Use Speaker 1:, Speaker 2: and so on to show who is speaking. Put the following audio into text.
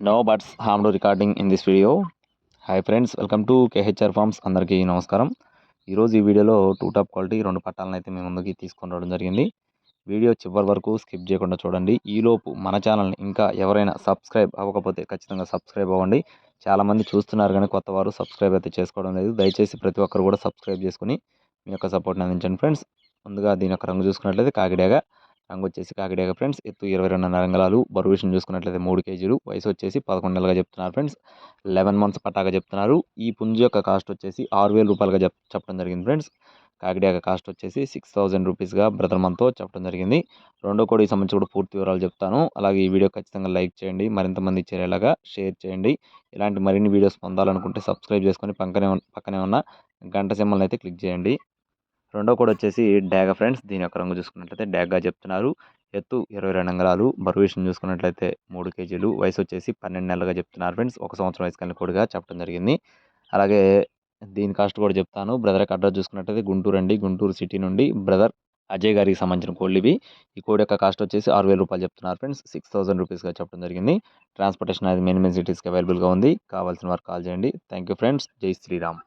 Speaker 1: No buts ham to recording in this video hi friends welcome to KHR farms అందరికీ నమస్కారం. ఈరోజు ఈ వీడియోలో టూ టాప్ క్వాలిటీ రెండు పట్టాలను అయితే మేము ముందుకి తీసుకొని రావడం జరిగింది. వీడియో చివరి వరకు స్కిప్ చేయకుండా చూడండి. ఈలోపు మన ఛానల్ని ఇంకా ఎవరైనా సబ్స్క్రైబ్ అవ్వకపోతే ఖచ్చితంగా సబ్స్క్రైబ్ అవ్వండి. చాలామంది చూస్తున్నారు కానీ కొత్త వారు సబ్స్క్రైబ్ అయితే చేసుకోవడం లేదు. దయచేసి ప్రతి ఒక్కరు కూడా సబ్స్క్రైబ్ చేసుకుని మీ యొక్క సపోర్ట్ని అందించండి ఫ్రెండ్స్ ముందుగా దీని యొక్క రంగు చూసుకున్నట్లయితే కాకిడేగా రంగు వచ్చేసి కాకిడాక ఫ్రెండ్స్. ఎత్తు ఇరవై రెండున్నర రంగులాలు. బరువు విషయం చూసుకున్నట్లయితే మూడు కేజీలు. వయసు వచ్చేసి పదకొండు నెలలుగా చెప్తున్నారు ఫ్రెండ్స్. లెవెన్ మంత్స్ పట్టాగా చెప్తున్నారు. ఈ పుంజు యొక్క కాస్ట్ వచ్చేసి ఆరు వేల రూపాయలుగా చెప్ చెప్పడం జరిగింది ఫ్రెండ్స్. కాకిడాక కాస్ట్ వచ్చేసి సిక్స్ థౌజండ్ రూపీస్గా బ్రదర్ మంత్తో చెప్పడం జరిగింది. రెండో కోడి సంబంధించి కూడా పూర్తి వివరాలు చెప్తాను. అలాగే ఈ వీడియో ఖచ్చితంగా లైక్ చేయండి. మరింత మంది చేరేలాగా షేర్ చేయండి. ఇలాంటి మరిన్ని వీడియోస్ పొందాలనుకుంటే సబ్స్క్రైబ్ చేసుకొని పక్కనే పక్కనే ఉన్న గంట సింబల్ని అయితే క్లిక్ చేయండి. రెండో కూడా వచ్చేసి డ్యాగా ఫ్రెండ్స్. దీని యొక్క రంగు చూసుకున్నట్లయితే డ్యాగ్గా చెప్తున్నారు. ఎత్తు ఇరవై రెండు అంగళాలు బరువు విషయం చూసుకున్నట్లయితే మూడు కేజీలు వయసు వచ్చేసి పన్నెండు నెలలుగా చెప్తున్నారు ఫ్రెండ్స్. ఒక సంవత్సరం వయసు కలిగిన కూడా చెప్పడం జరిగింది. అలాగే దీని కాస్ట్ కూడా చెప్తాను. బ్రదర్ అడ్రస్ చూసుకున్నట్లయితే గుంటూరు అండి గుంటూరు సిటీ నుండి. బ్రదర్ అజయ్ గారికి సంబంధించిన కోళ్ళు ఇవి. ఈ కోడి యొక్క కాస్ట్ వచ్చేసి ఆరు వేల రూపాయలు చెప్తున్నారు ఫ్రెండ్స్. సిక్స్ థౌసండ్ రూపీస్గా చెప్పడం జరిగింది. ట్రాన్స్పోర్టేషన్ అనేది మెయిన్ మెయిన్ సిటీస్కి అవైలబుల్గా ఉంది. కావాల్సిన వారు కాల్ చేయండి. Thank you friends. Jai Sriram.